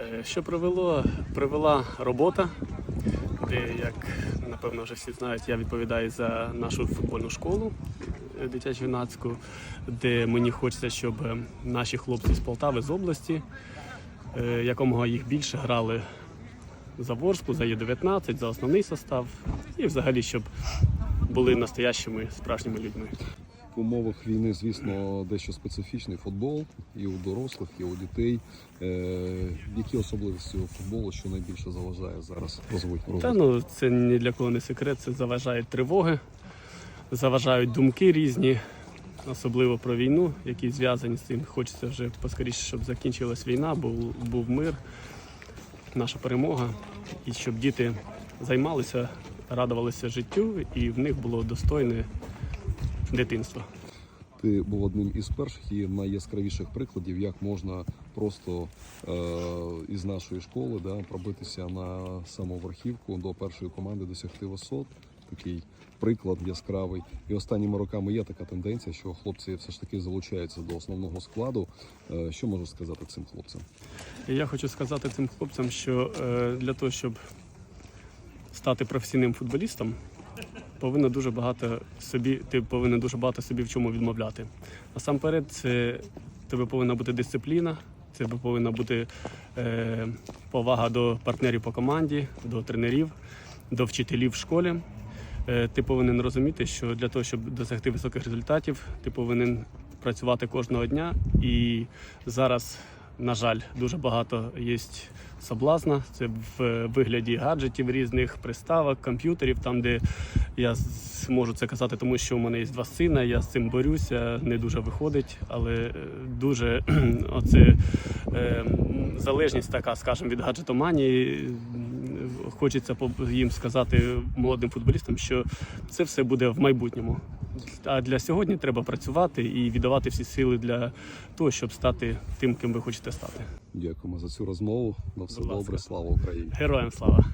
Е, Що привело? Привела робота, де, як напевно вже всі знають, я відповідаю за нашу футбольну школу е, дитячо-юнацьку, де мені хочеться, щоб е, наші хлопці з Полтави, з області, якомога їх більше грали за Ворску, за Є-19, за основний состав і взагалі, щоб були настоящими справжніми людьми. В умовах війни, звісно, дещо специфічний футбол і у дорослих, і у дітей. Е, які особливості у футболу, що найбільше заважає зараз розвитку? Та ну це ні для кого не секрет, це заважають тривоги, заважають думки різні, особливо про війну, які зв'язані з цим. Хочеться вже поскоріше, щоб закінчилась війна, був, був мир, наша перемога, і щоб діти займалися, радувалися життю, і в них було достойне дитинство. Ти був одним із перших і найяскравіших прикладів, як можна просто е, із нашої школи да, пробитися на самоверхівку до першої команди, досягти висот. Такий приклад яскравий. І останніми роками є така тенденція, що хлопці все ж таки залучаються до основного складу. Е, що можеш сказати цим хлопцям? Я хочу сказати цим хлопцям, що е, для того, щоб стати професійним футболістом, повинно дуже багато собі, ти повинен дуже багато собі в чому відмовляти. Насамперед, це тебе повинна бути дисципліна, це повинна бути е, повага до партнерів по команді, до тренерів, до вчителів в школі. Е, ти повинен розуміти, що для того, щоб досягти високих результатів, ти повинен працювати кожного дня. І зараз, на жаль, дуже багато є соблазна. Це в вигляді гаджетів різних, приставок, комп'ютерів, там, де я можу це казати, тому що у мене є два сина, я з цим борюся, не дуже виходить, але е, дуже оце е, залежність така, скажімо, від гаджетоманії. Хочеться їм сказати молодим футболістам, що це все буде в майбутньому. А для сьогодні треба працювати і віддавати всі сили для того, щоб стати тим, ким ви хочете стати. Дякуємо за цю розмову. На все добре, слава Україні! Героям слава!